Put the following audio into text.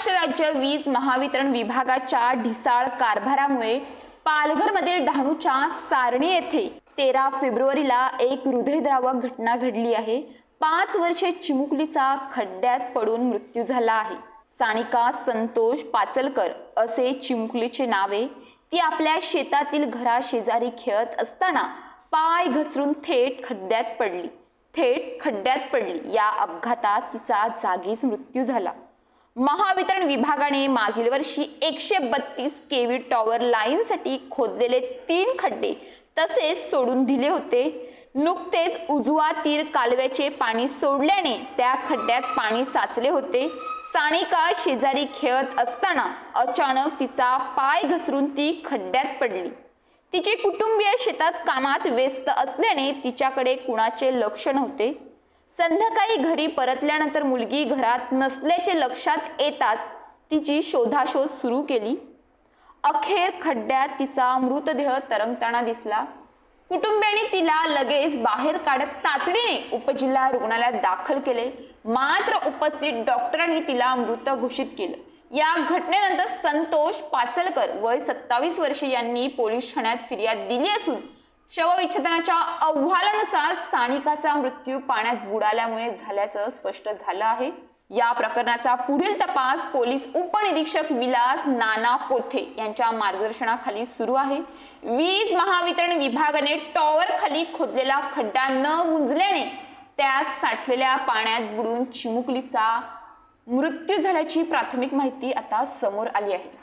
महाराष्ट्र राज्य वीज महावितरण विभागाच्या ढिसाळ कारभारामुळे पालघरमध्ये डहाणूच्या सारणी येथे तेरा फेब्रुवारीला एक हृदयद्रावक घटना घडली आहे. पाच वर्षे चिमुकलीचा खड्ड्यात पडून मृत्यू झाला आहे. सानिका संतोष पाचलकर असे चिमुकलीचे नावे ती आपल्या शेतातील घराशेजारी खेळत असताना पाय घसरून थेट खड्ड्यात पडली. थेट खड्ड्यात पडली. या अपघातात तिचा जागीच मृत्यू झाला. महावितरण विभागाने मागील वर्षी एकशे बत्तीस केव्ही टॉवर लाईनसाठी खोदलेले तीन खड्डे तसेच सोडून दिले होते. नुकतेच उजवा तीर कालव्याचे पाणी सोडल्याने त्या खड्ड्यात पाणी साचले होते. सानिका शेजारी खेळत असताना अचानक तिचा पाय घसरून ती खड्ड्यात पडली. तिचे कुटुंबीय शेतात कामात व्यस्त असल्याने तिच्याकडे कुणाचे लक्ष नव्हते. संध्याकाळी घरी परतल्यानंतर मुलगी घरात नसल्याचे लक्षात येताच तिची शोधाशोध सुरू केली. अखेर खड्ड्यात तिचा मृतदेह तरंगताना दिसला. कुटुंबियांनी तिला लगेच बाहेर काढत तातडीने उपजिल्हा रुग्णालयात दाखल केले. मात्र उपस्थित डॉक्टरांनी तिला मृत घोषित केलं. या घटनेनंतर संतोष पाचलकर वय सत्तावीस वर्षे यांनी पोलीस ठाण्यात फिर्याद दिली असून शवविच्छेदनाच्या अहवालानुसार सानिकाचा मृत्यू पाण्यात बुडाल्यामुळे झाल्याचं स्पष्ट झालं आहे. या प्रकरणाचा पुढील तपास पोलीस उपनिरीक्षक विलास नाना कोथे यांच्या मार्गदर्शनाखाली सुरू आहे. वीज महावितरण विभागाने टॉवर खाली खोदलेला खड्डा न गुंजल्याने त्यात साठलेल्या पाण्यात बुडून चिमुकलीचा मृत्यू झाल्याची प्राथमिक माहिती आता समोर आली आहे.